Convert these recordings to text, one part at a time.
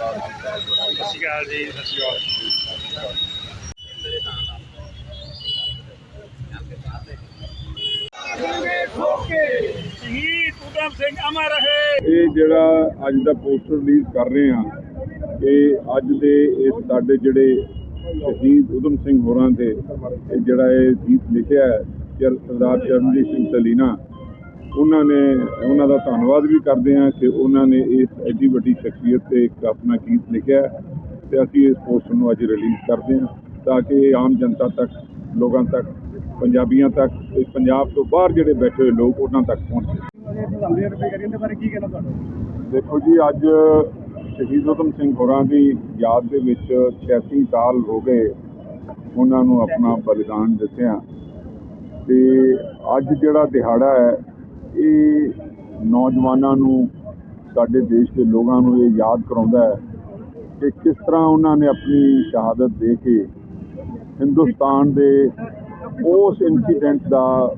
ਸ਼੍ਰੀ ਅਕਾਲ ਜੀ, ਸਤਿ ਸ਼੍ਰੀ ਅਕਾਲ। ਸ਼ਹੀਦ ਉਦਮ ਸਿੰਘ ਅਮਰ ਰਹੇ ਇਹ ਜਿਹੜਾ ਅੱਜ ਦਾ ਪੋਸਟਰ ਰਿਲੀਜ਼ ਕਰ ਰਹੇ ਹਾਂ, ਇਹ ਅੱਜ ਦੇ ਇਹ ਸਾਡੇ ਜਿਹੜੇ ਸ਼ਹੀਦ ਉਦਮ ਸਿੰਘ ਹੋਰਾਂ ਦੇ, ਇਹ ਜਿਹੜਾ ਇਹ ਗੀਤ ਲਿਖਿਆ ਹੈ ਸਰਦਾਰ ਚਰਨਜੀਤ ਸਿੰਘ ਸਲੀਨਾ ਉਹਨਾਂ ਨੇ, ਉਹਨਾਂ ਦਾ ਧੰਨਵਾਦ ਵੀ ਕਰਦੇ ਹਾਂ ਕਿ ਉਹਨਾਂ ਨੇ ਇਸ ਐਡੀ ਵੱਡੀ ਸ਼ਖਸੀਅਤ ਤੇ ਇੱਕ ਆਪਣਾ ਗੀਤ ਲਿਖਿਆ ਹੈ ਤੇ ਅਸੀਂ ਇਸ ਪੋਸਟ ਨੂੰ ਅੱਜ ਰਿਲੀਜ਼ ਕਰਦੇ ਹਾਂ ਤਾਂ ਕਿ ਆਮ ਜਨਤਾ ਤੱਕ, ਲੋਕਾਂ ਤੱਕ, ਪੰਜਾਬੀਆਂ ਤੱਕ ਤੇ ਪੰਜਾਬ ਤੋਂ ਬਾਹਰ ਜਿਹੜੇ ਬੈਠੇ ਹੋਏ ਲੋਕ ਉਹਨਾਂ ਤੱਕ ਪਹੁੰਚੇ। ਦੇਖੋ ਜੀ, ਅੱਜ ਸ਼ਹੀਦ ਉਦਮ ਸਿੰਘ ਹੋਰਾਂ ਦੀ ਯਾਦ ਦੇ ਵਿੱਚ 86 ਸਾਲ ਹੋ ਗਏ ਉਹਨਾਂ ਨੂੰ ਆਪਣਾ ਬਲੀਦਾਨ ਦਿੱਤਿਆਂ ਤੇ ਅੱਜ ਜਿਹੜਾ ਦਿਹਾੜਾ ਹੈ ਇਹ ਨੌਜਵਾਨਾਂ ਨੂੰ, ਸਾਡੇ ਦੇਸ਼ ਦੇ ਲੋਕਾਂ ਨੂੰ ਇਹ ਯਾਦ ਕਰਾਉਂਦਾ ਹੈ ਕਿ ਕਿਸ ਤਰ੍ਹਾਂ ਉਹਨਾਂ ਨੇ ਆਪਣੀ ਸ਼ਹਾਦਤ ਦੇ ਕੇ ਹਿੰਦੁਸਤਾਨ ਦੇ ਉਸ ਇਨਸੀਡੈਂਟ ਦਾ,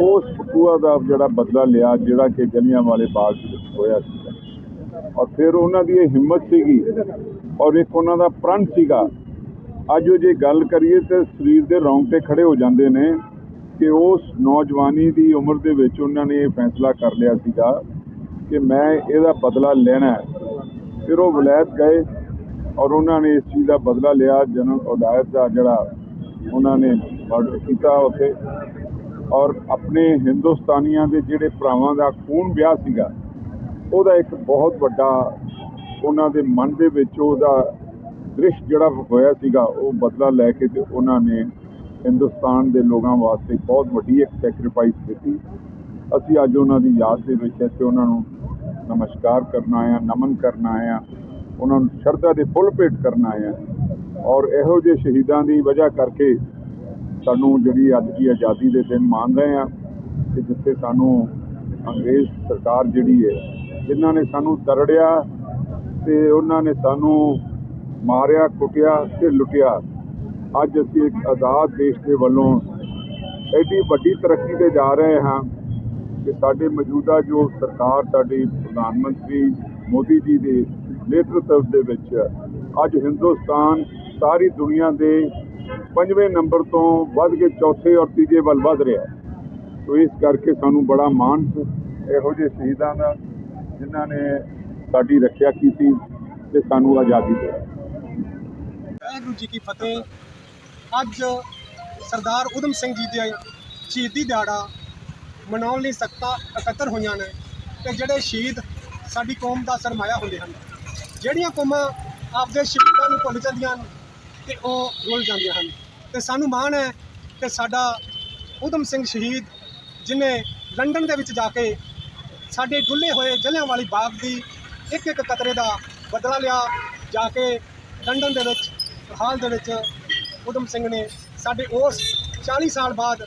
ਉਸ ਫਤੂਆ ਦਾ ਜਿਹੜਾ ਬਦਲਾ ਲਿਆ, ਜਿਹੜਾ ਕਿ ਜਲਿਆਂ ਵਾਲੇ ਬਾਗ ਵਿੱਚ ਹੋਇਆ ਸੀ। ਔਰ ਫਿਰ ਉਹਨਾਂ ਦੀ ਇਹ ਹਿੰਮਤ ਸੀਗੀ ਔਰ ਇੱਕ ਉਹਨਾਂ ਦਾ ਪ੍ਰਣ ਸੀਗਾ। ਅੱਜ ਉਹ ਜੇ ਗੱਲ ਕਰੀਏ ਤੇ ਸਰੀਰ ਦੇ ਰੌਂਗਟੇ ਖੜੇ ਹੋ ਜਾਂਦੇ ਨੇ। ਕਿ ਉਸ ਨੌਜਵਾਨੀ ਦੀ ਉਮਰ ਦੇ ਵਿੱਚ ਉਹਨਾਂ ਨੇ ਇਹ ਫੈਸਲਾ ਕਰ ਲਿਆ ਸੀਗਾ ਕਿ ਮੈਂ ਇਹਦਾ ਬਦਲਾ ਲੈਣਾ ਹੈ। ਫਿਰ ਉਹ ਵਿਲਾਇਤ ਗਏ ਔਰ ਉਹਨਾਂ ਨੇ ਇਸ ਚੀਜ਼ ਦਾ ਬਦਲਾ ਲਿਆ। ਜਨਰਲ ਉਡਾਇਤ ਦਾ ਜਿਹੜਾ ਉਹਨਾਂ ਨੇ ਮਰਡਰ ਕੀਤਾ ਉੱਥੇ ਔਰ ਆਪਣੇ ਹਿੰਦੁਸਤਾਨੀਆਂ ਦੇ ਜਿਹੜੇ ਭਰਾਵਾਂ ਦਾ ਖੂਨ ਵਿਆਹ ਸੀਗਾ, ਉਹਦਾ ਇੱਕ ਬਹੁਤ ਵੱਡਾ ਉਹਨਾਂ ਦੇ ਮਨ ਦੇ ਵਿੱਚ ਉਹਦਾ ਦ੍ਰਿਸ਼ ਜਿਹੜਾ ਹੋਇਆ ਸੀਗਾ, ਉਹ ਬਦਲਾ ਲੈ ਕੇ ਤੇ ਉਹਨਾਂ ਨੇ ਹਿੰਦੁਸਤਾਨ ਦੇ ਲੋਕਾਂ ਵਾਸਤੇ ਬਹੁਤ ਵੱਡੀ ਇੱਕ ਸੈਕਰੀਫਾਈਸ ਕੀਤੀ। ਅਸੀਂ ਅੱਜ ਉਹਨਾਂ ਦੀ ਯਾਦ ਦੇ ਵਿੱਚ ਇੱਥੇ ਉਹਨਾਂ ਨੂੰ ਨਮਸਕਾਰ ਕਰਨਾ ਆਏ ਨਮਨ ਕਰਨਾ ਆਏ ਉਹਨਾਂ ਨੂੰ ਸ਼ਰਧਾ ਦੇ ਫੁੱਲ ਭੇਟ ਕਰਨਾ ਆਏ ਔਰ ਇਹੋ ਜਿਹੇ ਸ਼ਹੀਦਾਂ ਦੀ ਵਜ੍ਹਾ ਕਰਕੇ ਸਾਨੂੰ ਜਿਹੜੀ ਅੱਜ ਦੀ ਆਜ਼ਾਦੀ ਦੇ ਦਿਨ ਮੰਨ ਰਹੇ ਹਾਂ ਕਿ ਜਿੱਥੇ ਸਾਨੂੰ ਅੰਗਰੇਜ਼ ਸਰਕਾਰ ਜਿਹੜੀ ਹੈ, ਜਿਨ੍ਹਾਂ ਨੇ ਸਾਨੂੰ ਤਰੜਿਆ ਤੇ ਉਹਨਾਂ ਨੇ ਸਾਨੂੰ ਮਾਰਿਆ, ਕੁੱਟਿਆ ਤੇ ਲੁੱਟਿਆ। ਅੱਜ ਅਸੀਂ ਇੱਕ ਆਜ਼ਾਦ ਦੇਸ਼ ਦੇ ਵੱਲੋਂ ਐਡੀ ਵੱਡੀ ਤਰੱਕੀ ਤੇ ਜਾ ਰਹੇ ਹਾਂ ਕਿ ਸਾਡੇ ਮੌਜੂਦਾ ਜੋ ਸਰਕਾਰ ਸਾਡੀ ਪ੍ਰਧਾਨ ਮੰਤਰੀ ਮੋਦੀ ਜੀ ਦੇ ਨੇਤਰਤਵ ਦੇ ਵਿੱਚ ਅੱਜ ਹਿੰਦੁਸਤਾਨ ਸਾਰੀ ਦੁਨੀਆ ਦੇ ਪੰਜਵੇਂ ਨੰਬਰ ਤੋਂ ਵੱਧ ਕੇ ਚੌਥੇ ਔਰ ਤੀਜੇ ਵੱਲ ਵੱਧ ਰਿਹਾ ਸੋ ਇਸ ਕਰਕੇ ਸਾਨੂੰ ਬੜਾ ਮਾਣ ਇਹੋ ਜਿਹੇ ਸ਼ਹੀਦਾਂ ਦਾ ਜਿਨ੍ਹਾਂ ਨੇ ਸਾਡੀ ਰੱਖਿਆ ਕੀਤੀ ਤੇ ਸਾਨੂੰ ਆਜ਼ਾਦੀ ਦਿੱਤੀ। ਵਾਹਿਗੁਰੂ ਜੀ ਕੀ ਫਤਿਹ। ਅੱਜ ਸਰਦਾਰ ਉਦਮ ਸਿੰਘ ਜੀ ਦੇ ਸ਼ਹੀਦੀ ਦਿਹਾੜਾ ਮਨਾਉਣ ਲਈ ਸਖਤਾਂ ਇਕੱਤਰ ਹੋਈਆਂ ਨੇ ਤੇ ਜਿਹੜੇ ਸ਼ਹੀਦ ਸਾਡੀ ਕੌਮ ਦਾ ਸਰਮਾਇਆ ਹੁੰਦੇ ਹਨ, ਜਿਹੜੀਆਂ ਕੌਮਾਂ ਆਪਦੇ ਸ਼ਹੀਦਾਂ ਨੂੰ ਭੁੱਲ ਜਾਂਦੀਆਂ ਹਨ ਤੇ ਉਹ ਰੁੱਲ ਜਾਂਦੀਆਂ ਹਨ। ਤੇ ਸਾਨੂੰ ਮਾਣ ਹੈ ਕਿ ਸਾਡਾ ਉਦਮ ਸਿੰਘ ਸ਼ਹੀਦ, ਜਿਨੇ ਲੰਡਨ ਦੇ ਵਿੱਚ ਜਾ ਕੇ ਸਾਡੇ ਡੁੱਲੇ ਹੋਏ ਜਲਿਆਂਵਾਲੀ ਬਾਗ ਦੀ ਇੱਕ ਇੱਕ ਕਤਰੇ ਦਾ ਬਦਲਾ ਲਿਆ, ਜਾ ਕੇ ਲੰਡਨ ਦੇ ਵਿੱਚ, ਹਾਲ ਦੇ ਵਿੱਚ ਉਦਮ ਸਿੰਘ ਨੇ ਸਾਡੇ ਉਸ 40 ਸਾਲ ਬਾਅਦ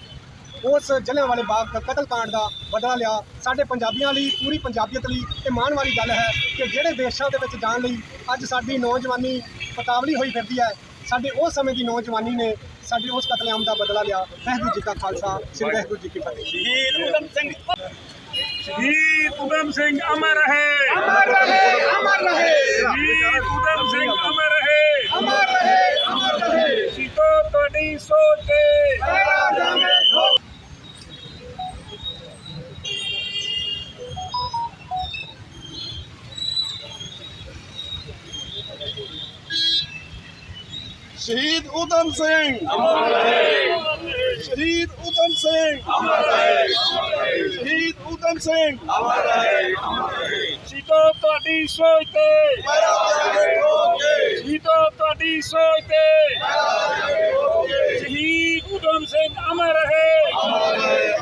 ਉਸ ਜਲਿਆਂਵਾਲੇ ਬਾਗ ਦਾ ਕਤਲकांड ਦਾ ਬਦਲਾ ਲਿਆ। ਸਾਡੇ ਪੰਜਾਬੀਆਂ ਲਈ ਪੂਰੀ ਪੰਜਾਬੀਅਤ ਲਈ ਇਹ ਮਾਣ ਵਾਲੀ ਗੱਲ ਹੈ ਕਿ ਜਿਹੜੇ ਦੇਸ਼ਾਂ ਦੇ ਵਿੱਚ ਜਾਣ ਲਈ ਅੱਜ ਸਾਡੀ ਨੌਜਵਾਨੀ ਪਤਾਵਲੀ ਹੋਈ ਫਿਰਦੀ ਹੈ ਸਾਡੇ ਉਸ ਸਮੇਂ ਦੀ ਨੌਜਵਾਨੀ ਨੇ ਸਾਡੇ ਉਸ ਕਤਲੇਆਮ ਦਾ ਬਦਲਾ ਲਿਆ। ਵਾਹਿਗੁਰੂ ਜੀ ਕਾ ਖਾਲਸਾ ਸ੍ਰੀ ਵਾਹਿਗੁਰੂ ਜੀ ਕੀ ਫਤਿਹ। ਸ਼ਹੀਦ ਉਦਮ ਸਿੰਘ ਸ਼ਹੀਦ ਉਦਮ ਸਿੰਘ ਅਮਰ ਰਹੇ। ਅਮਰ ਰਹੇ ਅਮਰ ਰਹੇ। ਸ਼ਹੀਦ ਉਦਮ ਸਿੰਘ ਅਮਰ ਰਹੇ ਅਮਰ ਰਹੇ ਅਮਰ ਰਹੇ ਸੀਤੋ ਤੁਹਾਡੀ ਸੋਚ ਤੇ ਸ਼ਹੀਦ ਉਦਮ ਸਿੰਘ। ਅਮਰ ਰਹੇ ਸ਼ਹੀਦ ਉਦਮ ਸਿੰਘ। ਅਮਰ ਰਹੇ ਸ਼ਹੀਦ ਉਦਮ ਸਿੰਘ। ਅਮਰ ਰਹੇ ਸੀਤੋ ਤੁਹਾਡੀ ਸੋਚ ਤੇ। ਸੀਤੋ ਤੁਹਾਡੀ ਸੋਚ ਤੇ। ਸ਼ਹੀਦ ਉਦਮ ਸਿੰਘ ਅਮਰ ਰਹੇ।